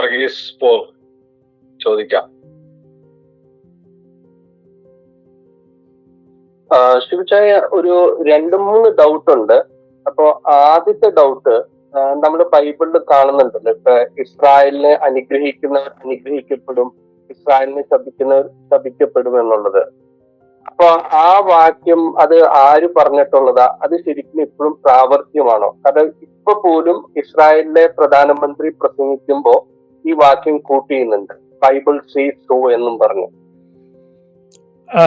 Varghese Paul. ചോദിക്കാം. ശിവചായ ഒരു രണ്ട് മൂന്ന് ഡൗട്ട് ഉണ്ട്. അപ്പോ ആദ്യത്തെ ഡൗട്ട് നമ്മൾ ബൈബിളിൽ കാണുന്നുണ്ടല്ലോ. ഇപ്പൊ ഇസ്രായേലിനെ അനുഗ്രഹിക്കുന്നവർ അനുഗ്രഹിക്കപ്പെടും ഇസ്രായേലിനെ ശപിക്കുന്നവർ ശപിക്കപ്പെടും എന്നുള്ളത്. അപ്പൊ ആ വാക്യം അത് ആര് പറഞ്ഞിട്ടുള്ളതാ? അത് ശരിക്കും ഇപ്പോഴും പ്രാവർത്തിയമാണോ കാരണം ഇപ്പൊ പോലും ഇസ്രായേലിലെ പ്രധാനമന്ത്രി പ്രസംഗിക്കുമ്പോ ഈ വാക്യം കൂട്ടി ചെയ്യുന്നുണ്ട്. ബൈബിൾ സീ സോ എന്നും പറഞ്ഞു. ആ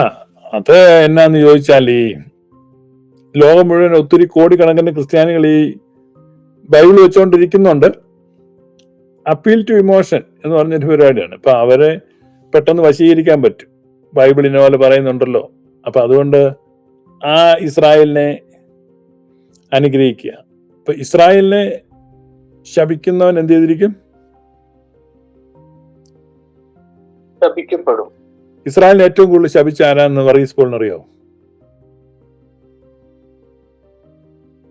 അത് എന്നാന്ന് ചോദിച്ചാൽ ഈ ലോകം മുഴുവൻ ഒത്തിരി കോടിക്കണക്കിന് ക്രിസ്ത്യാനികൾ ഈ ബൈബിൾ വെച്ചുകൊണ്ടിരിക്കുന്നുണ്ട് അപ്പീൽ ടു ഇമോഷൻ എന്ന് പറഞ്ഞൊരു പരിപാടിയാണ്. ഇപ്പൊ അവരെ പെട്ടെന്ന് വശീകരിക്കാൻ പറ്റും. ബൈബിളിനെ പോലെ പറയുന്നുണ്ടല്ലോ. അപ്പൊ അതുകൊണ്ട് ആ ഇസ്രായേലിനെ അനുഗ്രഹിക്കുക. ഇപ്പൊ ഇസ്രായേലിനെ ശപിക്കുന്നവൻ എന്ത് ചെയ്തിരിക്കും? ശപിക്കപ്പെടും. ഇസ്രായേലിന് ഏറ്റവും കൂടുതൽ ശപിച്ച ആരാന്ന് വർഗീസ് അറിയോ?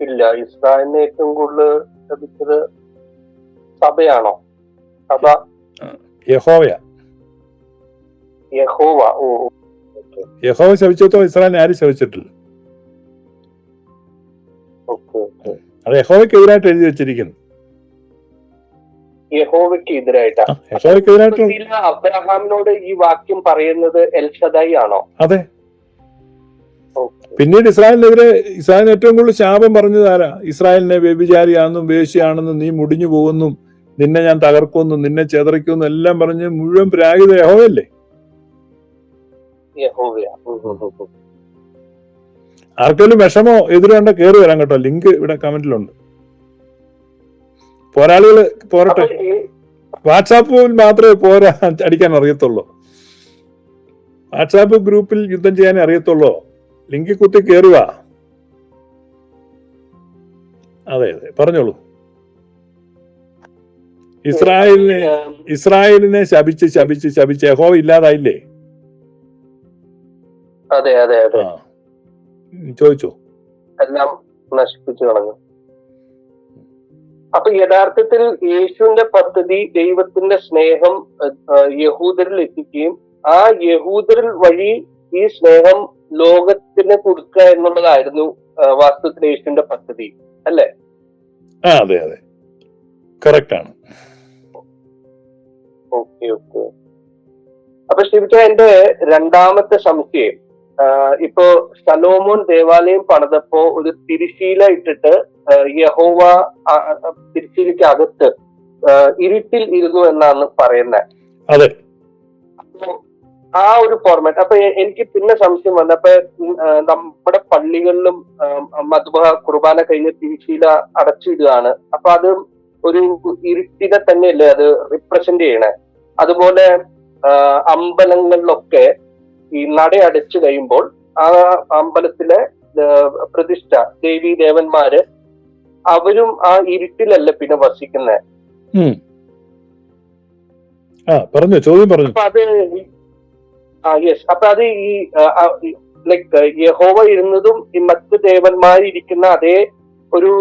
ഇല്ല ഇസ്രായേലിന് ഏറ്റവും കൂടുതൽ ശപിച്ചത് സഭയാണോ? സഭ? യഹോവയാ. യഹോവ ഓ. യഹോവ ശവിച്ചോ ഇസ്രായേലിനെ ആരും ശപിച്ചിട്ടില്ല? അത് യഹോവയ്ക്ക് അത് യഹോവയ്ക്കെതിരായിട്ട് എഴുതി വെച്ചിരിക്കുന്നു. യഹോവയ്ക്ക് എതിരായിട്ടാണ് അബ്രഹാമിനോട് ഈ വാക്യം പറയുന്നത് എൽഷദായി ആണോ അതെ പിന്നീട് ഇസ്രായേലിനെതിരെ ഇസ്രായേലിന് ഏറ്റവും കൂടുതൽ ശാപം പറഞ്ഞത് ആരാ? ഇസ്രായേലിനെ വ്യഭിചാരിയാണെന്നും വേശിയാണെന്നും നീ മുടിഞ്ഞു പോകുന്നും നിന്നെ ഞാൻ തകർക്കുമെന്നും നിന്നെ ചേതറിക്കുമെന്നും എല്ലാം പറഞ്ഞ് മുഴുവൻ പ്രാഗിത യഹോവല്ലേ. ആർക്കെങ്കിലും വിഷമോ എതിരുണ്ട കയറി വരാൻ കേട്ടോ. ലിങ്ക് ഇവിടെ കമന്റിലുണ്ട് പോരാളികൾ പോരട്ടെ. വാട്സാപ്പിൽ മാത്രമേ പോരാ അടിക്കാൻ അറിയത്തുള്ളൂ. വാട്സാപ്പ് ഗ്രൂപ്പിൽ യുദ്ധം ചെയ്യാൻ അറിയത്തുള്ളൂ. ലിങ്കിൽ കുത്തി കയറുക അതെ അതെ പറഞ്ഞോളൂ. ഇസ്രായേലിനെ ഇസ്രായേലിനെ ശപിച്ച് ശപിച്ച് ശപിച്ച് യഹോവ ഇല്ലാതായില്ലേ? അതെ അതെ അതെ. ചോദിച്ചോ. എല്ലാം നശിപ്പിച്ചു കളഞ്ഞു. അപ്പൊ യഥാർത്ഥത്തിൽ യേശുവിന്റെ പദ്ധതി ദൈവത്തിന്റെ സ്നേഹം യഹൂദരിൽ എത്തിക്കുകയും ആ യഹൂദരിൽ വഴി ഈ സ്നേഹം ലോകത്തിന് കൊടുക്കുക എന്നുള്ളതായിരുന്നു വാസ്തുത്തിൽ യേശുവിന്റെ പദ്ധതി. അല്ലേ? ആ അതെ അതെ. കറക്റ്റ് ആണ്. Okay okay. അപ്പൊ ശരിക്കും എന്റെ രണ്ടാമത്തെ സംശയം. ഇപ്പോ സലോമോൻ ദേവാലയം പണിതപ്പോ ഒരു തിരിശീല ഇട്ടിട്ട് യഹോവ തിരിശീലയ്ക്ക് അകത്ത് ഇരുട്ടിൽ ഇരുന്നു എന്നാണ് പറയുന്നത് അതെ. ആ ഒരു ഫോർമാറ്റ് അപ്പൊ എനിക്ക് പിന്നെ സംശയം വന്നപ്പോ നമ്മുടെ പള്ളികളിലും മധുബ കുർബാന കഴിഞ്ഞ് തിരിശീല അടച്ചിടുകയാണ്. അപ്പൊ അത് ഒരു ഇരുട്ടിനെ തന്നെയല്ലേ അത് റിപ്രസെന്റ് ചെയ്യണേ? അതുപോലെ അമ്പലങ്ങളിലൊക്കെ ഈ നട അടച്ചു കഴിയുമ്പോൾ ആ അമ്പലത്തിലെ പ്രതിഷ്ഠ ദേവി ദേവന്മാര് അവരും ആ ഇരുട്ടിലല്ല പിന്നെ വസിക്കുന്നത് പറഞ്ഞു ചോദ്യം പറഞ്ഞു. അപ്പൊ അത് ആ യെസ്. അപ്പൊ അത് ഈ ലൈക്ക് യഹോവ ഇരുന്നതും ഈ മറ്റ് ദേവന്മാരിരിക്കുന്ന അതേ ഒരു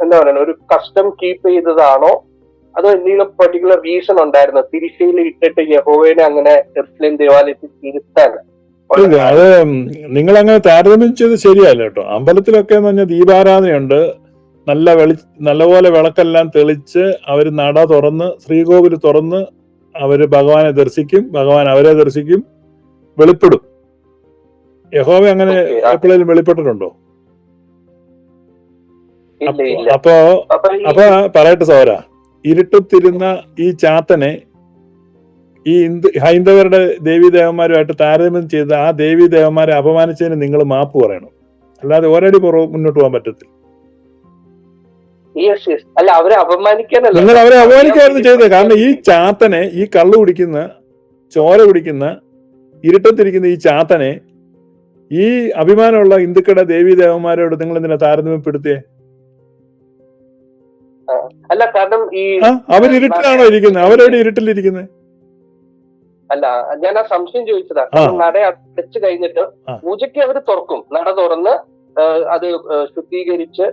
എന്താ പറയുക ഒരു കസ്റ്റം കീപ്പ് ചെയ്തതാണോ അതോ എന്തെങ്കിലും പെർട്ടിക്കുലർ റീസൺ ഉണ്ടായിരുന്നു? തിരിശയിൽ ഇട്ടിട്ട് യഹോവനെ അങ്ങനെ ജെറുസലേം ദേവാലയത്തിൽ തിരുത്താൻ അത് നിങ്ങൾ അങ്ങനെ താരതമ്യം ചെയ്ത് ശരിയല്ല കേട്ടോ. അമ്പലത്തിലൊക്കെ എന്ന് പറഞ്ഞാൽ ദീപാരാധനയുണ്ട്. നല്ല വെളി നല്ലപോലെ വിളക്കെല്ലാം തെളിച്ച് അവർ നട തുറന്ന് ശ്രീകോവിൽ തുറന്ന് അവർ ഭഗവാനെ ദർശിക്കും ഭഗവാൻ അവരെ ദർശിക്കും വെളിപ്പെടും. യഹോവ അങ്ങനെ എപ്പോഴേലും വെളിപ്പെട്ടിട്ടുണ്ടോ? അപ്പോ അപ്പൊ പറയട്ടെ സോര. ഇരുട്ടത്തിരുന്ന ഈ ചാത്തനെ ഈ ഹിന്ദു ഹൈന്ദവരുടെ ദേവീദേവന്മാരുമായിട്ട് താരതമ്യം ചെയ്ത് ആ ദേവീദേവന്മാരെ അപമാനിച്ചതിന് നിങ്ങൾ മാപ്പ് പറയണം. അല്ലാതെ ഒരടി പുറകെ മുന്നോട്ട് പോകാൻ പറ്റത്തില്ല. അല്ല അവരെ അപമാനിക്കാനല്ല. നിങ്ങൾ അവരെ അപമാനിക്കായിരുന്നു ചെയ്തത്. കാരണം ഈ ചാത്തനെ ഈ കള്ളു കുടിക്കുന്ന ചോര കുടിക്കുന്ന ഇരുട്ടത്തിരിക്കുന്ന ഈ ചാത്തനെ ഈ അഭിമാനമുള്ള ഹിന്ദുക്കളുടെ ദേവീദേവന്മാരോട് നിങ്ങൾ എന്തിനാ താരതമ്യപ്പെടുത്തിയേ? അല്ല കാരണം ഈ അവരിട്ടിലാണോ ഇരിക്കുന്നത്? അവരെവിടെ ഇരുട്ടിലിരിക്കുന്നത്? അല്ല ഞാൻ ആ സംശയം ചോദിച്ചതാ. നട അടച്ചു കഴിഞ്ഞിട്ട് പൂജയ്ക്ക് അവർ തുറക്കും. നട തുറന്ന് അത് ശുദ്ധീകരിച്ച്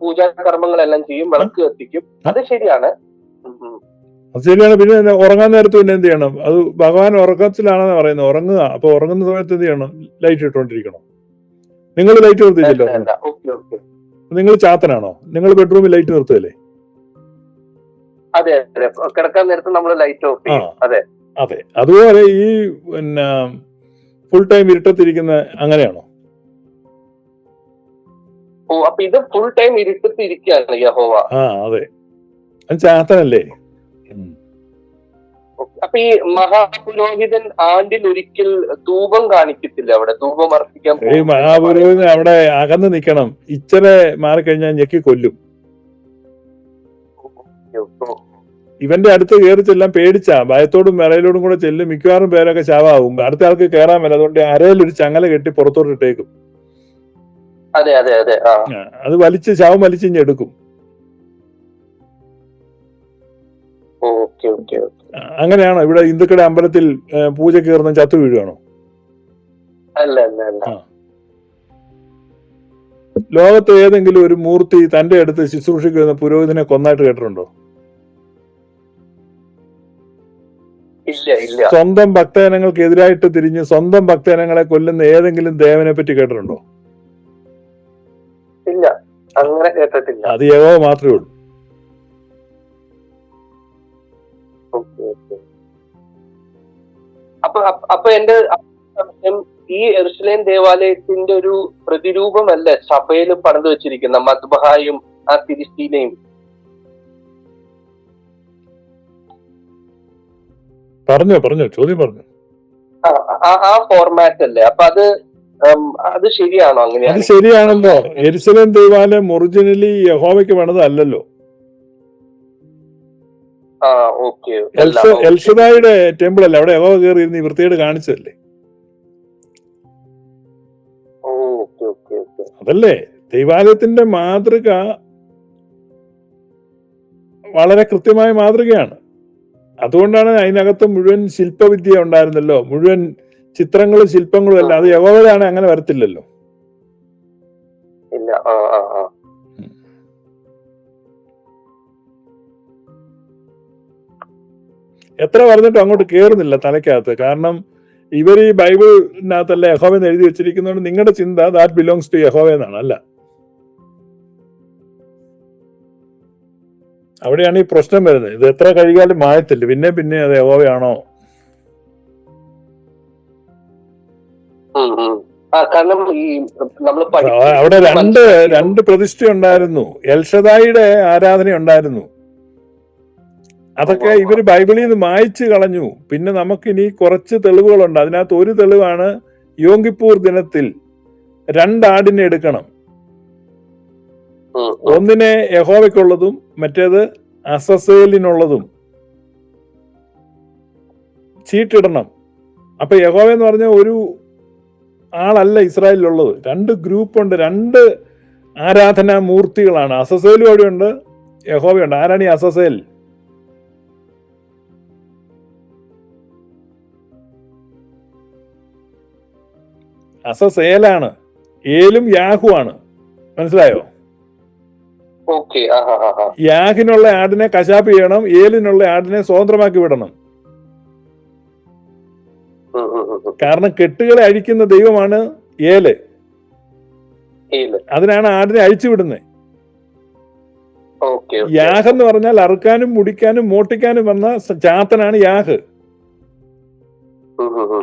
പൂജാ കർമ്മങ്ങളെല്ലാം ചെയ്യും വിളക്ക് കത്തിക്കും. അത് ശരിയാണ്. അത് ശരിയാണ്. പിന്നെ ഉറങ്ങാൻ നേരത്ത് പിന്നെ എന്ത് ചെയ്യണം? അത് ഭഗവാൻ ഉറക്കത്തിലാണെന്ന് പറയുന്നത്. ഉറങ്ങുക. അപ്പൊ ഉറങ്ങുന്ന സമയത്ത് എന്ത് ചെയ്യണം? ലൈറ്റ് ഇട്ടുകൊണ്ടിരിക്കണം. നിങ്ങൾ ലൈറ്റ് നിർത്തിയില്ലല്ലോ? നിങ്ങൾ ചാത്തനാണോ? നിങ്ങൾ ബെഡ്റൂമിൽ ലൈറ്റ് നിർത്തുകയല്ലേ? അതെ അതെ. കിടക്കാൻ നേരത്ത് നമ്മൾ ലൈറ്റ് ഓഫ് ചെയ്യും. അതെ. അതെ. അതുപോലെ ഈ പിന്നെ ഫുൾ ടൈം ഇരുട്ടത്തിരിക്കുന്ന അങ്ങനെയാണോ? ഓ അപ്പൊ ഇത് ഫുൾ ടൈം ഇരുട്ടത്തിരിക്കുകയാണ് യഹോവ. ആ അതെ. ചാത്തനല്ലേ. അപ്പൊ ഈ മഹാപുരോഹിതൻ ആണ്ടിൽ ഒരിക്കൽ ധൂപം കാണിക്കത്തില്ല അവിടെ. ധൂപം അർപ്പിക്കാൻ ഈ. മഹാപുരോഹിതൻ അവിടെ അകന്ന് നിക്കണം. ഇച്ചരെ മാറിക്കഴിഞ്ഞാൽ ഞെക്കി കൊല്ലും. ഇവന്റെ അടുത്ത് കയറി ചെല്ലാൻ പേടിച്ചാ. ഭയത്തോടും വിറയിലോടും കൂടെ ചെല്ലും മിക്കവാറും പേരൊക്കെ ചാവാകും അടുത്ത ആൾക്ക് കയറാൻ മേല. അതുകൊണ്ട് അരയിലൊരു ഒരു ചങ്ങല കെട്ടി പുറത്തോട്ട് ഇട്ടേക്കും. അതെ അതെ അതെ അത് വലിച്ച് ശവം വലിച്ച് ഇഞ്ഞ് എടുക്കും. Okay okay okay. അങ്ങനെയാണോ? ഇവിടെ ഹിന്ദുക്കളുടെ അമ്പലത്തിൽ പൂജ കയറുന്ന ചത്തു വീഴുകയാണോ അല്ല അല്ല അല്ല. ലോകത്ത് ഏതെങ്കിലും ഒരു മൂർത്തി തന്റെ അടുത്ത് ശുശ്രൂഷിക്കുന്ന പുരോഹിതനെ കൊന്നായിട്ട് കേട്ടിട്ടുണ്ടോ? സ്വന്തം ഭക്തജനങ്ങൾക്ക് എതിരായിട്ട് തിരിഞ്ഞ് സ്വന്തം ഭക്തജനങ്ങളെ കൊല്ലുന്ന ഏതെങ്കിലും ദേവനെ പറ്റി കേട്ടിട്ടുണ്ടോ? ഇല്ല അങ്ങനെ കേട്ടിട്ടില്ല. അത് യഹോ മാത്രമേ ഉള്ളൂ. അപ്പൊ അപ്പ- അപ്പൊ എന്റെ സംശയം ഈ എറുസലേം ദേവാലയത്തിന്റെ ഒരു പ്രതിരൂപമല്ല സഭയിൽ പണിത് വെച്ചിരിക്കുന്ന മദ്ബഹായും ആ തിരിശീലയും പറഞ്ഞു പറഞ്ഞു ചോദ്യം പറഞ്ഞു. ആ, ഫോർമാറ്റ് അല്ലേ അപ്പൊ അത് അത് ശരിയാണോ അത് അങ്ങനെയാണ് ശരിയാണല്ലോ. എരുസലേം ദേവാലയം ഒറിജിനലി യഹോവയ്ക്ക് പണിതല്ലല്ലോ. ആ ഓക്കെ. എൽസ എൽഷദായുടെ ടെമ്പിൾ അല്ലേ അവിടെ യഹോവ കയറി ഇരുന്ന് വൃത്തിയോട് കാണിച്ചതല്ലേ? അതല്ലേ ദൈവാലയത്തിന്റെ മാതൃക വളരെ കൃത്യമായ മാതൃകയാണ്. അതുകൊണ്ടാണ് അതിനകത്ത് മുഴുവൻ ശില്പവിദ്യ ഉണ്ടായിരുന്നല്ലോ. മുഴുവൻ ചിത്രങ്ങളും ശില്പങ്ങളും എല്ലാം അത് യഹോവയാണ് അങ്ങനെ വരത്തില്ലല്ലോ. ഇല്ല. എത്ര പറഞ്ഞിട്ടും അങ്ങോട്ട് കേറുന്നില്ല തലയ്ക്കകത്ത്. കാരണം ഇവർ ഈ ബൈബിളിനകത്തല്ല യഹോവൻ എഴുതി വെച്ചിരിക്കുന്നതുകൊണ്ട് നിങ്ങളുടെ ചിന്ത ദാറ്റ് ബിലോങ്സ് ടു യഹോവ എന്നാണ് അല്ല അവിടെയാണ് ഈ പ്രശ്നം വരുന്നത്. ഇത് എത്ര കഴുകിയാലും മായത്തില്ല. പിന്നെ പിന്നെ അത് യഹോവയാണോ? കാരണം ഈ നമ്മൾ അവിടെ രണ്ട് രണ്ട് പ്രതിഷ്ഠ ഉണ്ടായിരുന്നു എൽഷദായിയുടെ ആരാധന ഉണ്ടായിരുന്നു അതൊക്കെ ഇവർ ബൈബിളിൽ നിന്ന് മായ്ച്ചു കളഞ്ഞു. പിന്നെ നമുക്കിനി കുറച്ച് തെളിവുകളുണ്ട്. അതിനകത്ത് ഒരു തെളിവാണ് യോങ്കിപ്പൂർ ദിനത്തിൽ രണ്ടാടിനെ എടുക്കണം. ഒന്നിനെ യഹോവയ്ക്കുള്ളതും മറ്റേത് അസസേലിനുള്ളതും. ചീട്ടിടണം. അപ്പൊ യഹോവ എന്ന് പറഞ്ഞ ഒരു ആളല്ല ഇസ്രായേലിലുള്ളത്. രണ്ട് ഗ്രൂപ്പ് ഉണ്ട് രണ്ട് ആരാധനാ മൂർത്തികളാണ് അസസേലും അവിടെയുണ്ട് യഹോവയുണ്ട്. ആരാണ് ഈ അസസേൽ? അസസേലാണ് ഏലും യാഹു ആണ് മനസ്സിലായോ യാഹിനുള്ള ആടിനെ കശാപ്പ് ചെയ്യണം ഏലിനുള്ള ആടിനെ സ്വതന്ത്രമാക്കി വിടണം. കാരണം കെട്ടുകളെ അഴിക്കുന്ന ദൈവമാണ് ഏൽ. അതിനാണ് ആടിനെ അഴിച്ചു വിടുന്നത് യാഹെന്ന്. യാഹ് എന്ന് പറഞ്ഞാൽ അറുക്കാനും മുടിക്കാനും മോട്ടിക്കാനും വന്ന ചാത്തനാണ് യാഹ്.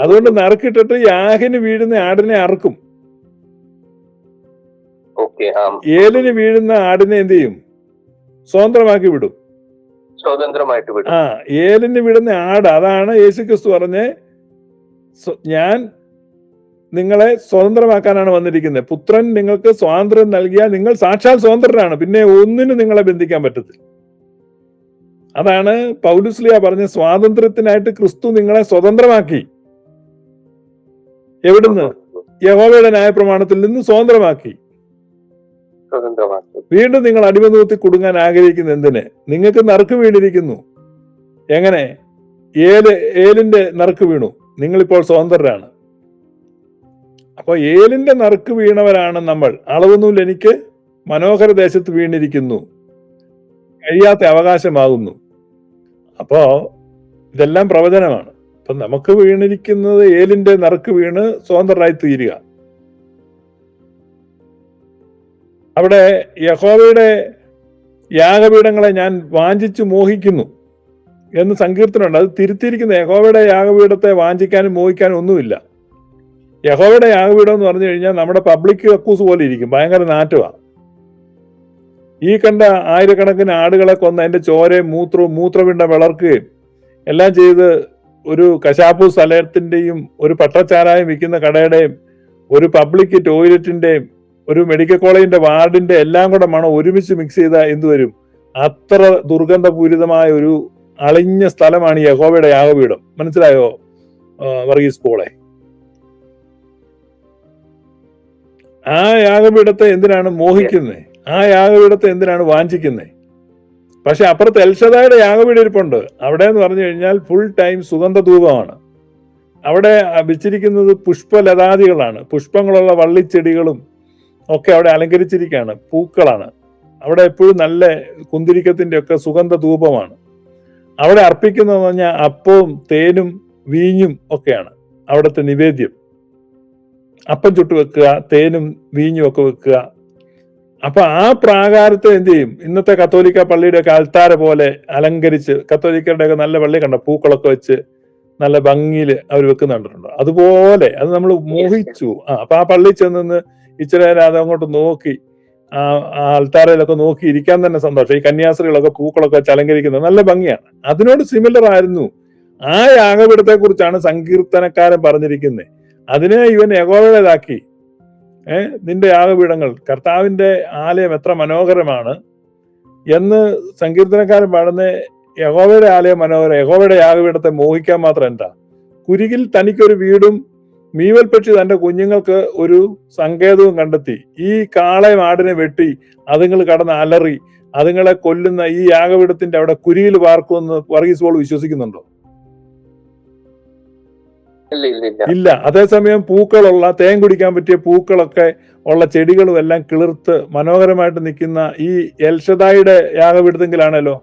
അതുകൊണ്ട് നറുക്കിട്ടിട്ട് യാഹിന് വീഴുന്ന ആടിനെ അറുക്കും. ഏലിന് വീഴുന്ന ആടിനെ എന്ത് ചെയ്യും? സ്വതന്ത്രമാക്കി വിടും. സ്വതന്ത്രമായിട്ട് വിടും. ആ ഏലിന് വിടുന്ന ആട് അതാണ് യേശു ക്രിസ്തു പറഞ്ഞ് ഞാൻ നിങ്ങളെ സ്വതന്ത്രമാക്കാനാണ് വന്നിരിക്കുന്നത്. പുത്രൻ നിങ്ങൾക്ക് സ്വാതന്ത്ര്യം നൽകിയാൽ നിങ്ങൾ സാക്ഷാൽ സ്വതന്ത്രരാണ് പിന്നെ ഒന്നിനും നിങ്ങളെ ബന്ധിക്കാൻ പറ്റത്തില്ല. അതാണ് പൗലുസ്ലിയ പറഞ്ഞ സ്വാതന്ത്ര്യത്തിനായിട്ട് ക്രിസ്തു നിങ്ങളെ സ്വതന്ത്രമാക്കി. എവിടുന്ന്? യഹോവയുടെ ന്യായപ്രമാണത്തിൽ നിന്ന് സ്വതന്ത്രമാക്കി. വീണ്ടും നിങ്ങൾ അടിമനൂത്തി കുടുങ്ങാൻ ആഗ്രഹിക്കുന്ന എന്തിന്? നിങ്ങൾക്ക് നറുക്ക് വീണിരിക്കുന്നു. എങ്ങനെ? ഏൽ ഏലിന്റെ നറുക്ക് വീണു. നിങ്ങളിപ്പോൾ സ്വതന്ത്രരാണ്. അപ്പൊ ഏലിന്റെ നറുക്ക് വീണവരാണ് നമ്മൾ. അളവൊന്നുമില്ല എനിക്ക് മനോഹര ദേശത്ത് വീണിരിക്കുന്നു. കഴിയാത്ത അവകാശമാകുന്നു. അപ്പോ ഇതെല്ലാം പ്രവചനമാണ്. അപ്പൊ നമുക്ക് വീണിരിക്കുന്നത് ഏലിന്റെ നറുക്ക് വീണ് സ്വതന്ത്രരായി തീരുക. അവിടെ യഹോവയുടെ യാഗപീഠങ്ങളെ ഞാൻ വാഞ്ചിച്ചു മോഹിക്കുന്നു എന്ന് സങ്കീർത്തനുണ്ട് അത് തിരുത്തിയിരിക്കുന്ന. യഹോവയുടെ യാഗപീഠത്തെ വാഞ്ചിക്കാനും മോഹിക്കാനും ഒന്നുമില്ല. യഹോവയുടെ യാഗപീഠം എന്ന് പറഞ്ഞു കഴിഞ്ഞാൽ നമ്മുടെ പബ്ലിക് കക്കൂസ് പോലെ ഇരിക്കും. ഭയങ്കര നാറ്റമാണ് ഈ കണ്ട ആയിരക്കണക്കിന് ആടുകളെ കൊന്ന് അതിന്റെ ചോരയും മൂത്രവും മൂത്രപിണ്ട വിളർക്കുകയും എല്ലാം ചെയ്ത് ഒരു കശാപ്പു സ്ഥലത്തിന്റെയും ഒരു പട്ടച്ചാരായം വിൽക്കുന്ന കടയുടെയും ഒരു പബ്ലിക് ടോയ്ലറ്റിന്റെയും ഒരു മെഡിക്കൽ കോളേജിന്റെ വാർഡിന്റെ എല്ലാം കൂടെ മണം ഒരുമിച്ച് മിക്സ് ചെയ്താൽ എന്തുവരും അത്ര ദുർഗന്ധപൂരിതമായ ഒരു അളിഞ്ഞ സ്ഥലമാണ് യഹോവയുടെ യാഗപീഠം. മനസ്സിലായോ വർഗീസ് പോളെ? ആ യാഗപീഠത്തെ എന്തിനാണ് മോഹിക്കുന്നത് ആ യാഗപീഠത്തെ എന്തിനാണ് വാഞ്ചിക്കുന്നത് പക്ഷെ അപ്പുറത്ത് എൽഷദായുടെ യാഗപീഠം ഇരിപ്പുണ്ട്. അവിടെ എന്ന് പറഞ്ഞു കഴിഞ്ഞാൽ ഫുൾ ടൈം സുഗന്ധ ധൂപമാണ് അവിടെ വെച്ചിരിക്കുന്നത് പുഷ്പലതാദികളാണ്. പുഷ്പങ്ങളുള്ള വള്ളിച്ചെടികളും ഒക്കെ അവിടെ അലങ്കരിച്ചിരിക്കുകയാണ്. പൂക്കളാണ്. അവിടെ എപ്പോഴും നല്ല കുന്തിരിക്കത്തിന്റെ ഒക്കെ സുഗന്ധ ധൂപമാണ് അവിടെ അർപ്പിക്കുന്നതെന്ന് പറഞ്ഞാൽ അപ്പവും തേനും വീഞ്ഞും ഒക്കെയാണ് അവിടുത്തെ നിവേദ്യം. അപ്പം ചുട്ട് വെക്കുക തേനും വീഞ്ഞും ഒക്കെ വെക്കുക അപ്പൊ ആ പ്രാകാരത്തെ എന്ത് ചെയ്യും? ഇന്നത്തെ കത്തോലിക്ക പള്ളിയുടെ ഒക്കെ അൽത്താര പോലെ അലങ്കരിച്ച് കത്തോലിക്കരുടെ ഒക്കെ നല്ല പള്ളി കണ്ട? പൂക്കളൊക്കെ വെച്ച് നല്ല ഭംഗിയിൽ അവർ വെക്കുന്ന കണ്ടിട്ടുണ്ട്? അതുപോലെ അത് നമ്മൾ മോഹിച്ചു. ആ അപ്പൊ ആ പള്ളി ചെന്ന് ഇച്ചിരി നേരം അങ്ങോട്ട് നോക്കി ആ ആ അൽത്താരയിലൊക്കെ നോക്കി ഇരിക്കാൻ തന്നെ സന്തോഷം. ഈ കന്യാസ്ത്രീകളൊക്കെ പൂക്കളൊക്കെ വെച്ച് അലങ്കരിക്കുന്നത് നല്ല ഭംഗിയാണ്. അതിനോട് സിമിലർ ആയിരുന്നു. ആ യാഗപീഠത്തെ കുറിച്ചാണ് സങ്കീർത്തനക്കാരൻ പറഞ്ഞിരിക്കുന്നത് അതിനെ ഇവൻ യഗോവയുടേതാക്കി ഏ നിന്റെ യാഗപീഠങ്ങൾ കർത്താവിന്റെ ആലയം എത്ര മനോഹരമാണ് എന്ന് സങ്കീർത്തനക്കാരൻ പാടുന്ന യഹോവയുടെ ആലയം മനോഹരം യഹോവയുടെ യാഗപീഠത്തെ മോഹിക്കാൻ മാത്രം എന്താ? കുരികിൽ തനിക്കൊരു വീടും മീവൽപക്ഷി തന്റെ കുഞ്ഞുങ്ങൾക്ക് ഒരു സങ്കേതവും കണ്ടെത്തി. ഈ കാളയും ആടിനെ വെട്ടി അതുങ്ങൾ കടന്ന് അലറി അതുങ്ങളെ കൊല്ലുന്ന ഈ യാഗപീഠത്തിന്റെ അവിടെ കുരിയിൽ പാർക്കുമെന്ന് വർഗീസ് പോൾ വിശ്വസിക്കുന്നുണ്ടോ? ഇല്ല അതേസമയം പൂക്കളുള്ള തേൻ കുടിക്കാൻ പറ്റിയ പൂക്കളൊക്കെ ഉള്ള ചെടികളും എല്ലാം കിളിർത്ത് മനോഹരമായിട്ട് നിൽക്കുന്ന ഈ എൽഷദായുടെ യാഗപീഠത്തെങ്കിലാണല്ലോ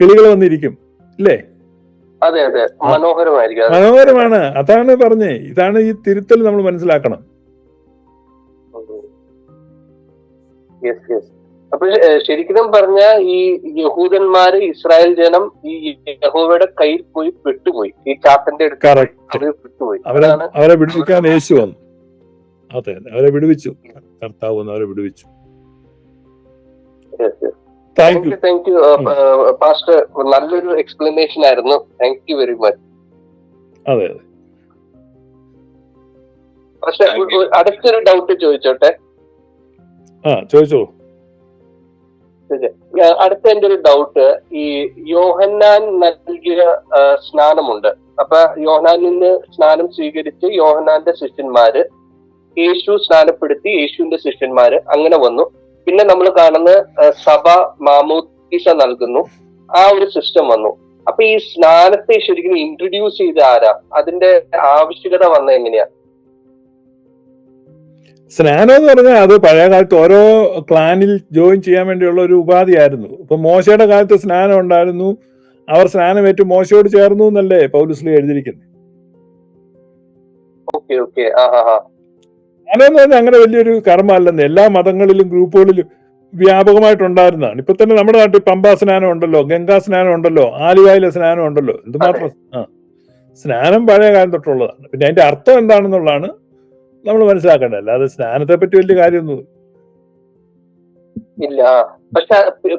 കിളികൾ വന്നിരിക്കും ഇല്ലേ? അതെ അതെ. മനോഹരമായിരിക്കും മനോഹരമാണ്. അതാണ് പറഞ്ഞേ ഇതാണ് ഈ തിരുത്തൽ നമ്മൾ മനസ്സിലാക്കണം. യെസ് യെസ് അപ്പൊ ശരിക്കും പറഞ്ഞ ഈ യഹൂദന്മാര് ഇസ്രായേൽ ജനം ഈ യഹോവയുടെ കയ്യിൽ പോയി പെട്ടുപോയി. ഈ ചാത്തന്റെ അടുത്ത് പെട്ടുപോയി. അവരെ അവരെ വിടുവിക്കാൻ യേശു വന്നു. അതെ അവരെ വിടുവിച്ചു. കർത്താവ് വന്ന് അവരെ വിടുവിച്ചു. Thank you thank you pastor നല്ലൊരു എക്സ്പ്ലനേഷൻ ആയിരുന്നു. താങ്ക് യു വെരി മച്ച് അതെ അതെ. പക്ഷെ അടുത്തൊരു ഡൗട്ട് ചോദിച്ചോട്ടെ? ആ ചോദിച്ചോളൂ. അടുത്ത എന്റെ ഒരു ഡൗട്ട് ഈ യോഹന്നാൻ നൽകിയ സ്നാനമുണ്ട്. അപ്പൊ യോഹനാനിൽ നിന്ന് സ്നാനം സ്വീകരിച്ച് യോഹനാന്റെ ശിഷ്യന്മാര് യേശു സ്നാനപ്പെടുത്തി യേശുവിന്റെ ശിഷ്യന്മാര് അങ്ങനെ വന്നു. പിന്നെ നമ്മൾ കാണുന്ന സഭ മാമോദീസ നൽകുന്നു. ആ ഒരു സിസ്റ്റം വന്നു. അപ്പൊ ഈ സ്നാനത്തെ ശരിക്കും ഇൻട്രൊഡ്യൂസ് ചെയ്ത ആരാ? അതിന്റെ ആവശ്യകത വന്ന എങ്ങനെയാ? സ്നാനം എന്ന് പറഞ്ഞാൽ അത് പഴയ കാലത്ത് ഓരോ ക്ലാനിൽ ജോയിൻ ചെയ്യാൻ വേണ്ടിയുള്ള ഒരു ഉപാധിയായിരുന്നു. ഇപ്പൊ മോശയുടെ കാലത്ത് സ്നാനം ഉണ്ടായിരുന്നു. അവർ സ്നാനം സ്നാനമേറ്റ് മോശയോട് ചേർന്നു എന്നല്ലേ പൗലുസ്ലി എഴുതിയിരിക്കുന്നത് സ്നാനം എന്ന് അങ്ങനെ വലിയൊരു കർമ്മ അല്ലെന്ന് എല്ലാ മതങ്ങളിലും ഗ്രൂപ്പുകളിലും വ്യാപകമായിട്ടുണ്ടായിരുന്നതാണ്. ഇപ്പൊ തന്നെ നമ്മുടെ നാട്ടിൽ പമ്പാ സ്നാനം ഉണ്ടല്ലോ ഗംഗാ സ്നാനം ഉണ്ടല്ലോ ആലുവായിലെ സ്നാനം ഉണ്ടല്ലോ. എന്തുമാത്രം ആ. സ്നാനം പഴയ കാലം തൊട്ടുള്ളതാണ്. പിന്നെ അതിന്റെ അർത്ഥം എന്താണെന്നുള്ളതാണ് നമ്മൾ മനസ്സിലാക്കേണ്ട അല്ലാതെ സ്നാനത്തെ പറ്റി വലിയ കാര്യമൊന്നും ഇല്ല. പക്ഷെ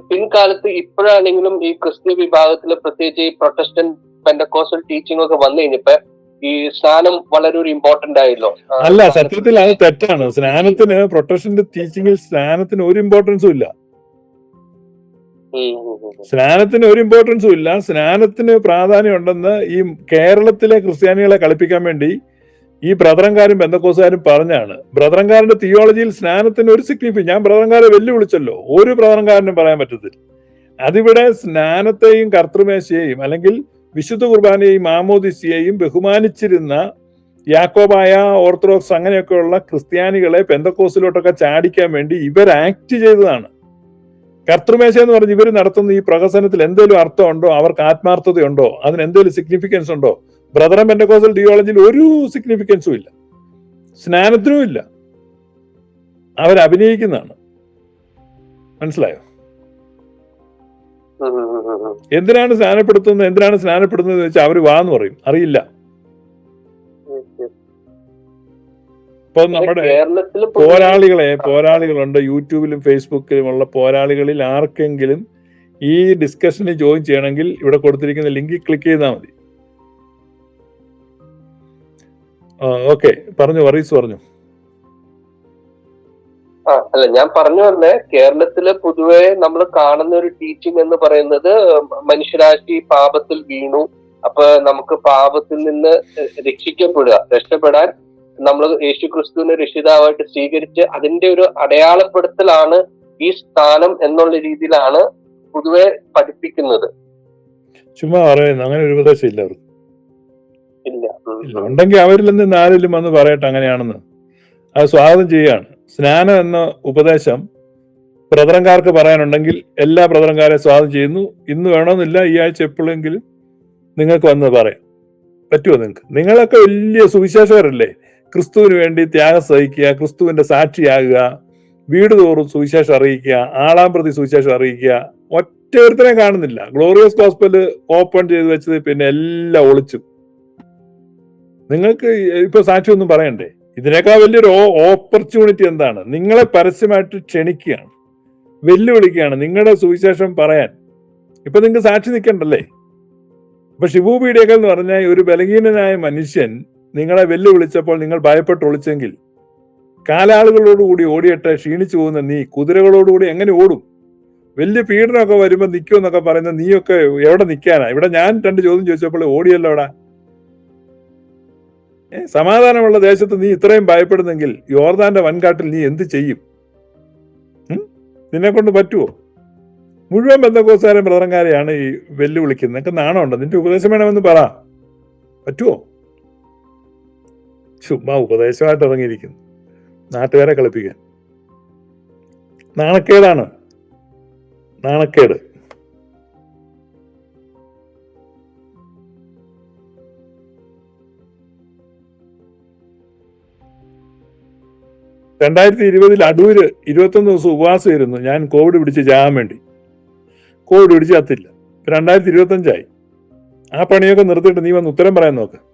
പിൻകാലത്ത് ഇപ്പോഴാണെങ്കിലും ഈ ക്രിസ്ത്യ വിഭാഗത്തിൽ പ്രത്യേകിച്ച് ഈ പ്രൊട്ടസ്റ്റന്റ് പെൻഡക്കോസൽ ടീച്ചിങ് ഒക്കെ വന്നു കഴിഞ്ഞപ്പോ ഈ സ്നാനം വളരെ ഒരു ഇമ്പോർട്ടന്റ് ആയല്ലോ. അല്ല സത്യത്തിൽ അത് തെറ്റാണ്. സ്നാനത്തിന് പ്രൊട്ടസ്റ്റന്റ് ടീച്ചിങ്ങിൽ സ്നാനത്തിന് ഒരു ഇമ്പോർട്ടൻസും ഇല്ല. സ്നാനത്തിന് ഒരു ഇമ്പോർട്ടൻസും ഇല്ല. സ്നാനത്തിന് പ്രാധാന്യം ഉണ്ടെന്ന് ഈ കേരളത്തിലെ ക്രിസ്ത്യാനികളെ കളിപ്പിക്കാൻ വേണ്ടി ഈ ബ്രദറങ്കാരും ബന്ധക്കോസുകാരും പറഞ്ഞാണ് ബ്രദറങ്കാരന്റെ തിയോളജിയിൽ സ്നാനത്തിന് ഒരു സിഗ്നിഫിക്കൻ ഞാൻ ബ്രദറങ്കാരെ വെല്ലുവിളിച്ചല്ലോ ഒരു ബ്രദറങ്കാരനും പറയാൻ പറ്റത്തില്ല. അതിവിടെ സ്നാനത്തെയും കർത്തൃമേശയെയും അല്ലെങ്കിൽ വിശുദ്ധ കുർബാനയെയും മാമോദിസിയെയും ബഹുമാനിച്ചിരുന്ന യാക്കോബായ ഓർത്തഡോക്സ് അങ്ങനെയൊക്കെയുള്ള ക്രിസ്ത്യാനികളെ പെന്തക്കോസിലോട്ടൊക്കെ ചാടിക്കാൻ വേണ്ടി ഇവർ ആക്ട് ചെയ്തതാണ്. കർത്തൃമേശ എന്ന് പറഞ്ഞ് ഇവർ നടത്തുന്ന ഈ പ്രഹസനത്തിൽ എന്തെങ്കിലും അർത്ഥമുണ്ടോ? അവർക്ക് ആത്മാർത്ഥതയുണ്ടോ? അതിന് എന്തെങ്കിലും സിഗ്നിഫിക്കൻസ് ഉണ്ടോ? ബ്രദർ പെൻഡക്കോസൽ തിയോളജിയിൽ ഒരു സിഗ്നിഫിക്കൻസും ഇല്ല. സ്നാനത്തിനും ഇല്ല. അവരഭിനയിക്കുന്നതാണ് മനസ്സിലായോ. എന്തിനാണ് സ്നാനപ്പെടുത്തുന്നത്? എന്തിനാണ് സ്നാനപ്പെടുന്നത് വെച്ചാൽ അവർ വാന്ന് പറയും. അറിയില്ല. ഇപ്പൊ നമ്മുടെ പോരാളികളെ പോരാളികളുണ്ട്. യൂട്യൂബിലും ഫേസ്ബുക്കിലും ഉള്ള പോരാളികളിൽ ആർക്കെങ്കിലും ഈ ഡിസ്കഷന് ജോയിൻ ചെയ്യണമെങ്കിൽ ഇവിടെ കൊടുത്തിരിക്കുന്ന ലിങ്കിൽ ക്ലിക്ക് ചെയ്താൽ മതി. ഓക്കെ. പറഞ്ഞു വറീസ് പറഞ്ഞു. ആ അല്ല ഞാൻ പറഞ്ഞു വന്നേ കേരളത്തിൽ പൊതുവെ നമ്മൾ കാണുന്ന ഒരു ടീച്ചിങ് എന്ന് പറയുന്നത് മനുഷ്യരാശി പാപത്തിൽ വീണു. അപ്പൊ നമുക്ക് പാപത്തിൽ നിന്ന് രക്ഷിക്കപ്പെടുക രക്ഷപ്പെടാൻ നമ്മൾ യേശു ക്രിസ്തുവിനെ രക്ഷിതാവായിട്ട് സ്വീകരിച്ച് അതിന്റെ ഒരു അടയാളപ്പെടുത്തലാണ് ഈ സ്ഥാനം എന്നുള്ള രീതിയിലാണ് പൊതുവെ പഠിപ്പിക്കുന്നത്. ചുമ്മാ അങ്ങനെ ഒരു ഉപദേശം ഇല്ല അവർക്ക്. ഇല്ല. ഉണ്ടെങ്കിൽ അവരിൽ നിന്ന് വന്ന് പറയട്ടെ അങ്ങനെയാണെന്ന്. അത് സ്വാഗതം ചെയ്യുകയാണ്. സ്നാനം എന്ന ഉപദേശം പ്രതരംകാർക്ക് പറയാനുണ്ടെങ്കിൽ എല്ലാ പ്രതരംകാരെ സ്വാഗതം ചെയ്യുന്നു. ഇന്ന് വേണമെന്നില്ല ഈ ആഴ്ച എപ്പോഴെങ്കിലും നിങ്ങൾക്ക് വന്ന് പറയാം. പറ്റുമോ നിങ്ങൾക്ക് നിങ്ങളൊക്കെ വലിയ സുവിശേഷകരല്ലേ? ക്രിസ്തുവിന് വേണ്ടി ത്യാഗം സഹിക്കുക ക്രിസ്തുവിന്റെ സാക്ഷിയാകുക വീട് തോറും സുവിശേഷം അറിയിക്കുക ആളാം പ്രതി സുവിശേഷം അറിയിക്കുക. ഒറ്റ ഒരുത്തനെ കാണുന്നില്ല. ഗ്ലോറിയസ് ഹോസ്പിറ്റൽ ഓപ്പൺ ചെയ്ത് വെച്ചത് പിന്നെ എല്ലാം ഒളിച്ചു. നിങ്ങൾക്ക് ഇപ്പൊ സാക്ഷി ഒന്നും പറയണ്ടേ? ഇതിനേക്കാൾ വലിയൊരു ഓപ്പർച്യൂണിറ്റി എന്താണ്? നിങ്ങളെ പരസ്യമായിട്ട് ക്ഷണിക്കുകയാണ്. വെല്ലുവിളിക്കുകയാണ്. നിങ്ങളുടെ സുവിശേഷം പറയാൻ. ഇപ്പൊ നിങ്ങൾക്ക് സാക്ഷി നിൽക്കണ്ടല്ലേ ഇപ്പൊ ഷിബു പീഡിയക്കൽ എന്ന് പറഞ്ഞാൽ ഒരു ബലഹീനനായ മനുഷ്യൻ നിങ്ങളെ വെല്ലുവിളിച്ചപ്പോൾ നിങ്ങൾ ഭയപ്പെട്ട് ഒളിച്ചെങ്കിൽ കാലാളുകളോടുകൂടി ഓടിയിട്ട് ക്ഷീണിച്ചു പോകുന്ന നീ കുതിരകളോടുകൂടി എങ്ങനെ ഓടും? വലിയ പീഡനമൊക്കെ വരുമ്പോൾ നിൽക്കുമെന്നൊക്കെ പറയുന്ന നീയൊക്കെ എവിടെ നിൽക്കാനാ ഇവിടെ ഞാൻ രണ്ട് ചോദ്യം ചോദിച്ചപ്പോൾ ഓടിയല്ലോടാ സമാധാനമുള്ള ദേശത്ത് നീ ഇത്രയും ഭയപ്പെടുന്നെങ്കിൽ യോർദാന്റെ വൻകാട്ടിൽ നീ എന്ത് ചെയ്യും? നിന്നെ കൊണ്ട് പറ്റുമോ മുഴുവൻ ബന്ധക്കോസാരും ബ്രദറങ്കാരെയാണ് ഈ വെല്ലുവിളിക്കുന്നത്. നിനക്ക് നാണമുണ്ടോ? നിന്റെ ഉപദേശം വേണമെന്ന് പറ. പറ്റുമോ ചുമ്മാ ഉപദേശമായിട്ട് ഇറങ്ങിയിരിക്കുന്നു. നാട്ടുകാരെ കളിപ്പിക്കാൻ. നാണക്കേടാണ്. നാണക്കേട്. രണ്ടായിരത്തി ഇരുപതിൽ അടൂര് ഇരുപത്തൊന്ന് ദിവസം ഉപവാസം ഇരുന്നു ഞാൻ കോവിഡ് പിടിച്ച് ചാകാൻ വേണ്ടി. കോവിഡ് പിടിച്ച് ചത്തില്ല. രണ്ടായിരത്തി ഇരുപത്തഞ്ചായി ആ പണിയൊക്കെ നിർത്തിയിട്ട് നീ വന്ന് ഉത്തരം പറയാൻ നോക്ക്.